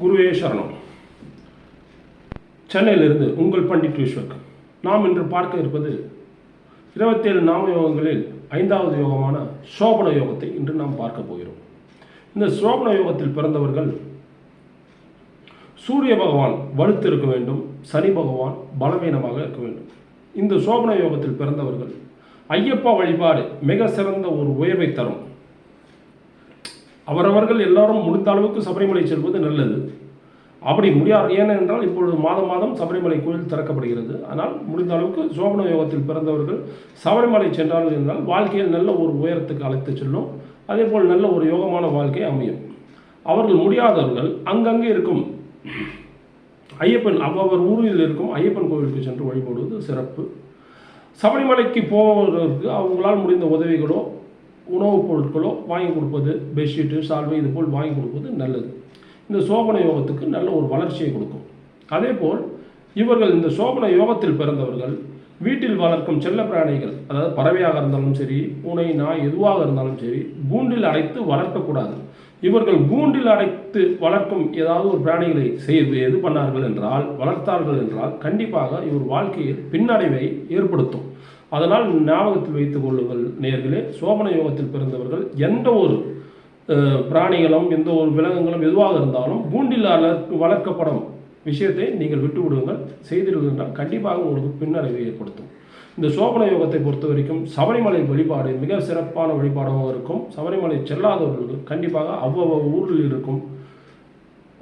குருவே சரணம். சென்னையிலிருந்து உங்கள் பண்டிட் விஸ்வக் நாம் இன்று பார்க்க இருப்பது இருபத்தேழு நாம யோகங்களில் ஐந்தாவது யோகமான சோபன யோகத்தை இன்று நாம் பார்க்க போகிறோம். இந்த சோபன யோகத்தில் பிறந்தவர்கள் சூரிய பகவான் வலுத்து இருக்க வேண்டும் சனி பகவான் பலவீனமாக இருக்க வேண்டும். இந்த சோபன யோகத்தில் பிறந்தவர்கள் ஐயப்பா வழிபாடு மிக சிறந்த ஒரு உயர்வை தரும். அவரவர்கள் எல்லாரும் முடிந்த அளவுக்கு சபரிமலை செல்வது நல்லது. அப்படி முடியாது. ஏனென்றால் இப்பொழுது மாதம் மாதம் சபரிமலை கோயில் திறக்கப்படுகிறது. ஆனால் முடிந்த அளவுக்கு சோபன யோகத்தில் பிறந்தவர்கள் சபரிமலை சென்றார்கள் என்றால் வாழ்க்கையில் நல்ல ஒரு உயரத்துக்கு அழைத்து செல்லும். அதே போல் நல்ல ஒரு யோகமான வாழ்க்கை அமையும். அவர்கள் முடியாதவர்கள் அங்கங்கே இருக்கும். ஐயப்பன் அவ்வவர் ஊரில் இருக்கும் ஐயப்பன் கோவிலுக்கு சென்று வழிபடுவது சிறப்பு. சபரிமலைக்கு போவதற்கு அவங்களால் முடிந்த உதவிகளோ உணவுப் பொருட்களோ வாங்கி கொடுப்பது பெட்ஷீட்டு சால்வை இது போல் வாங்கி கொடுப்பது நல்லது. இந்த சோபன யோகத்துக்கு நல்ல ஒரு வளர்ச்சியை கொடுக்கும். அதே போல் இவர்கள் இந்த சோபன யோகத்தில் பிறந்தவர்கள் வீட்டில் வளர்க்கும் செல்ல பிராணிகள் அதாவது பறவையாக இருந்தாலும் சரி பூனை நாய் எதுவாக இருந்தாலும் சரி கூண்டில் அடைத்து வளர்க்கக்கூடாது இவர்கள் கூண்டில் அடைத்து வளர்க்கும் ஏதாவது ஒரு பிராணிகளை செய்து எது பண்ணார்கள் என்றால் வளர்த்தார்கள் என்றால் கண்டிப்பாக இவர் வாழ்க்கையில் பின்னடைவை ஏற்படுத்தும். அதனால் ஞாபகத்தில் வைத்துக் கொள்ளுங்கள் நேர்களே சோபன யோகத்தில் பிறந்தவர்கள் எந்த ஒரு பிராணிகளும் எந்த ஒரு விலங்குகளும் எதுவாக இருந்தாலும் கூண்டில் வளர்க்கப்படும் விஷயத்தை நீங்கள் விட்டு விடுங்கள் செய்தீர்கள் என்றால் கண்டிப்பாக உங்களுக்கு பின்னடைவை ஏற்படுத்தும். இந்த சோபன யோகத்தை பொறுத்த வரைக்கும் சபரிமலை வழிபாடு மிக சிறப்பான வழிபாடாக இருக்கும். சபரிமலை செல்லாதவர்களுக்கு கண்டிப்பாக அவ்வளவு ஊரில் இருக்கும்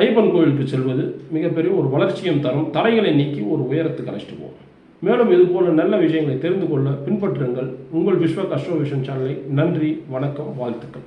ஐயப்பன் கோயிலுக்கு செல்வது மிகப்பெரிய ஒரு வளர்ச்சியும் தரும். தடைகளை நீக்கி ஒரு உயரத்துக்கு அழைச்சிட்டு போகும் மேலும் இதுபோல நல்ல விஷயங்களை தெரிந்து கொள்ள பின்பற்றுங்கள். உங்கள் விஸ்வ அஸ்ட்ரோவிஷன் சேனலை நன்றி வணக்கம் வாழ்த்துக்கள்.